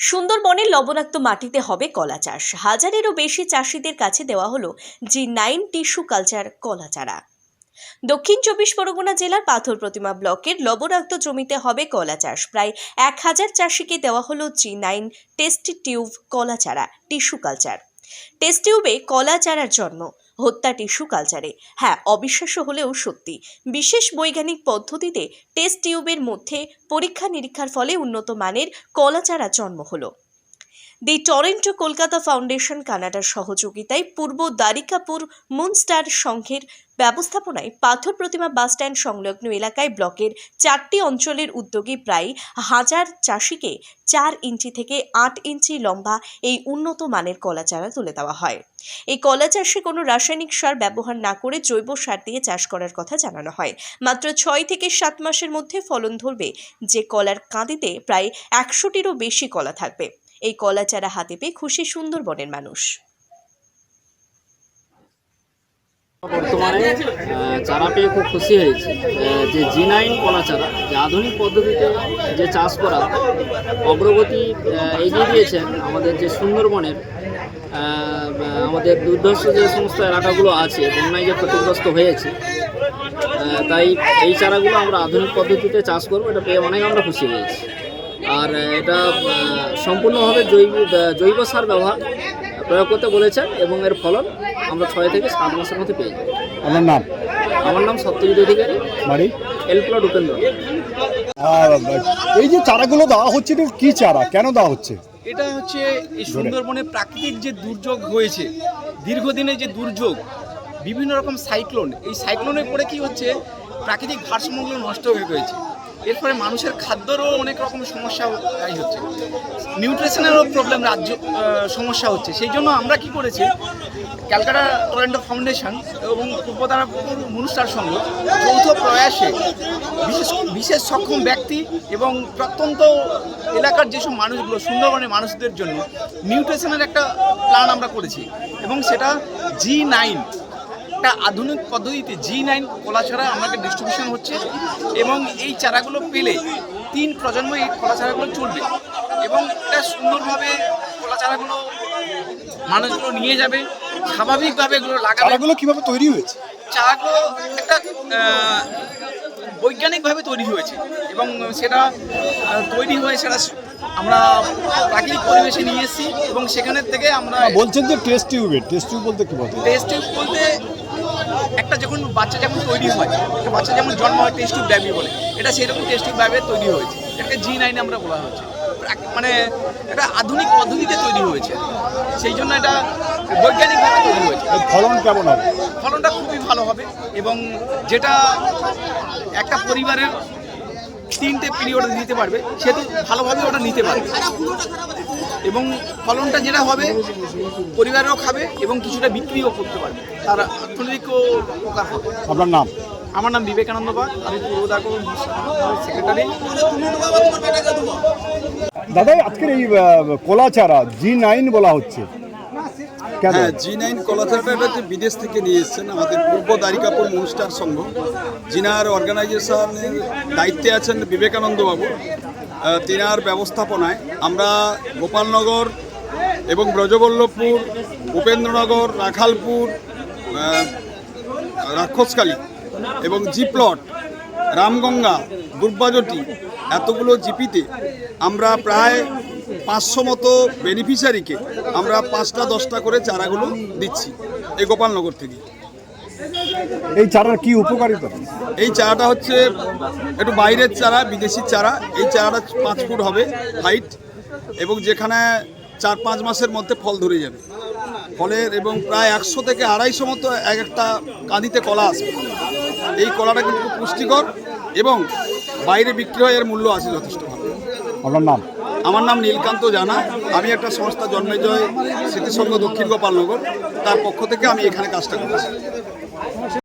সুন্দরবনের লবণাক্ত মাটিতে হবে কলা চাষ। হাজারেরও বেশি চাষিদের কাছে দেওয়া হলো জি নাইন টিস্যু কালচার কলা চারা। দক্ষিণ চব্বিশ পরগনা জেলার পাথর প্রতিমা ব্লকের লবণাক্ত জমিতে হবে কলা চাষ। প্রায় এক হাজার চাষিকে দেওয়া হলো জি নাইন টেস্ট টিউব কলা চারা, টিস্যু কালচার। টেস্ট টিউবে কলা চারার জন্ম। হত্যা টিস্যু কালচারে। হ্যাঁ অবিশ্বাস্য হলেও সত্যি। বিশেষ বৈজ্ঞানিক পদ্ধতিতে টেস্ট টিউবের মধ্যে পরীক্ষা নিরীক্ষার ফলে উন্নত মানের কলাচারা জন্ম হলো। দি টরেন্টো কলকাতা ফাউন্ডেশন কানাডার সহযোগিতায় পূর্ব দ্বারিকাপুর মুনস্টার সংঘের ব্যবস্থাপনায় পাথর প্রতিমা বাসস্ট্যান্ড সংলগ্ন এলাকায় ব্লকের চারটি অঞ্চলের উদ্যোগে প্রায় হাজার চাষিকে চার ইঞ্চি থেকে আট ইঞ্চি লম্বা এই উন্নত মানের কলা চারা তুলে দেওয়া হয়। এই কলা চাষে কোনো রাসায়নিক সার ব্যবহার না করে জৈব সার দিয়ে চাষ করার কথা জানানো হয়। মাত্র ছয় থেকে সাত মাসের মধ্যে ফলন ধরবে। যে কলার কাঁদিতে প্রায় একশোটিরও বেশি কলা থাকবে। এই কলা চারা হাতে পেয়ে খুশি সুন্দরবনের মানুষ। বর্তমানে চারা পেয়ে খুব খুশি হয়েছি। যে জি নাইন কলা চারা যে আধুনিক পদ্ধতিতে যে চাষ করা, অগ্রগতি এগিয়ে দিয়েছেন আমাদের যে সুন্দরবনের আমাদের দুর্ধর্ষ যে সমস্ত এলাকাগুলো আছে, বন্যায় যে ক্ষতিগ্রস্ত হয়েছে তাই এই চারাগুলো আমরা আধুনিক পদ্ধতিতে চাষ করব, এটা পেয়ে অনেক আমরা খুশি হয়েছি। আর এটা সম্পূর্ণভাবে জৈব জৈব সার ব্যবহার প্রয়োগ করতে বলেছেন এবং এর ফলন আমরা ছয় থেকে সাত মাসের মধ্যে পেয়ে যাব। আমার নাম? আমার নাম সত্যজিৎ অধিকারী। বাড়ি? এলপ্লট উপেন্দ্র আর এই যে চারাগুলো দেওয়া হচ্ছে এটা কি চারা? কেন দেওয়া হচ্ছে? এটা হচ্ছে এই সুন্দরবনে প্রাকৃতিক যে দুর্যোগ হয়েছে দীর্ঘদিনের যে দুর্যোগ বিভিন্ন রকম সাইক্লোন এই সাইক্লোনের পরে কি হচ্ছে প্রাকৃতিক ভারসাম্যগুলো নষ্ট হয়ে রয়েছে এর ফলে মানুষের খাদ্যরও অনেক রকম সমস্যা এই হচ্ছে। নিউট্রিশনেরও প্রবলেম রাজ্য সমস্যা হচ্ছে। সেই জন্য আমরা কি করেছি, ক্যালকাটা টরেন্টো ফাউন্ডেশন এবং পূর্বতারাপুর মনুষ্ঠার সঙ্গে যৌথ প্রয়াসে বিশেষ বিশেষ সক্ষম ব্যক্তি এবং প্রত্যন্ত এলাকার যেসব মানুষগুলো, সুন্দরবনের মানুষদের জন্য নিউট্রিশনের একটা প্ল্যান আমরা করেছি এবং সেটা জি নাইন একটা আধুনিক পদ্ধতিতে জি নাইন কলা চারা আমাদের ডিস্ট্রিবিউশন হচ্ছে এবং এই চারাগুলো পেলে তিন প্রজন্ম এই কলা চারাগুলো চলবে এবং এটা সুন্দরভাবে কলা চারাগুলো মানুষগুলো নিয়ে যাবে স্বাভাবিকভাবে এগুলো লাগাবে। চারাগুলো কীভাবে তৈরি হয়েছে? চারাগুলো একটা বৈজ্ঞানিকভাবে তৈরি হয়েছে এবং সেটা তৈরি হয়ে সেটা আমরা প্রাকৃতিক পরিবেশে নিয়ে এসেছি এবং সেখানের থেকে আমরা বলছেন যে টেস্ট টিউবের টেস্ট টিউব বলতে কি বলতে? টেস্ট টিউব বলতে একটা যখন বাচ্চা যেমন তৈরি হয় একটা বাচ্চা যেমন জন্ম হয় টেস্ট টিউব বলে এটা সেরকম টেস্ট টিউব তৈরি হয়েছে। এটাকে জি নাইনে আমরা বলা হয়েছে মানে এটা আধুনিক পদ্ধতিতে তৈরি হয়েছে। সেই জন্য এটা বৈজ্ঞানিকভাবে তৈরি হয়েছে। ফলন কেমন হবে? ফলনটা খুবই ভালো হবে এবং যেটা একটা পরিবারের তিনটে পিরিয়ড দিতে পারবে সেহেতু ভালোভাবে ওটা নিতে পারবে। এবং ফলনটা যেটা হবে পরিবারও খাবে এবং কিছুটা বিক্রিও করতে পারবে। তার অর্থনৈতিকও উপকার হবে। আপনার নাম? আমার নাম বিবেকানন্দ পাল আমি পূর্ব দাগর সেক্রেটারি দাদা আজকের এই কলা চারা জি নাইন বলা হচ্ছে। হ্যাঁ জি নাইন এটা বিদেশ থেকে নিয়ে এসেছেন আমাদের পূর্ব দ্বারিকাপুর মনুষ্ঠার সংঘ, যিনার অর্গানাইজেশনের দায়িত্বে আছেন বিবেকানন্দ বাবু তিনার ব্যবস্থাপনায় আমরা গোপালনগর এবং ব্রজবল্লভপুর, উপেন্দ্রনগর, রাখালপুর রাক্ষসকালী এবং জিপ্লট, রামগঙ্গা, দুর্বাজটি, এতগুলো জিপিতে আমরা প্রায় পাঁচশো মতো বেনিফিশিয়ারিকে আমরা পাঁচটা দশটা করে চারাগুলো দিচ্ছি এই গোপালনগর থেকে। এই চারার কি উপকারিতা? এই চারাটা হচ্ছে একটু বাইরের চারা বিদেশি চারা। এই চারাটা পাঁচ ফুট হবে হাইট এবং যেখানে চার পাঁচ মাসের মধ্যে ফল ধরে যাবে। ফলের এবং প্রায় একশো থেকে আড়াইশো মতো এক একটা কাঁদিতে কলা আসবে এই কলাটা কিন্তু পুষ্টিকর এবং বাইরে বিক্রি হয় এর মূল্য আছে যথেষ্ট ভালো। আপনার নাম? আমার নাম নীলকান্ত জানা। আমি একটা সংস্থা জন্মেজয় স্মৃতিসংঘ দক্ষিণ গোপালনগর। তার পক্ষ থেকে আমি এখানে কাজটা করছি।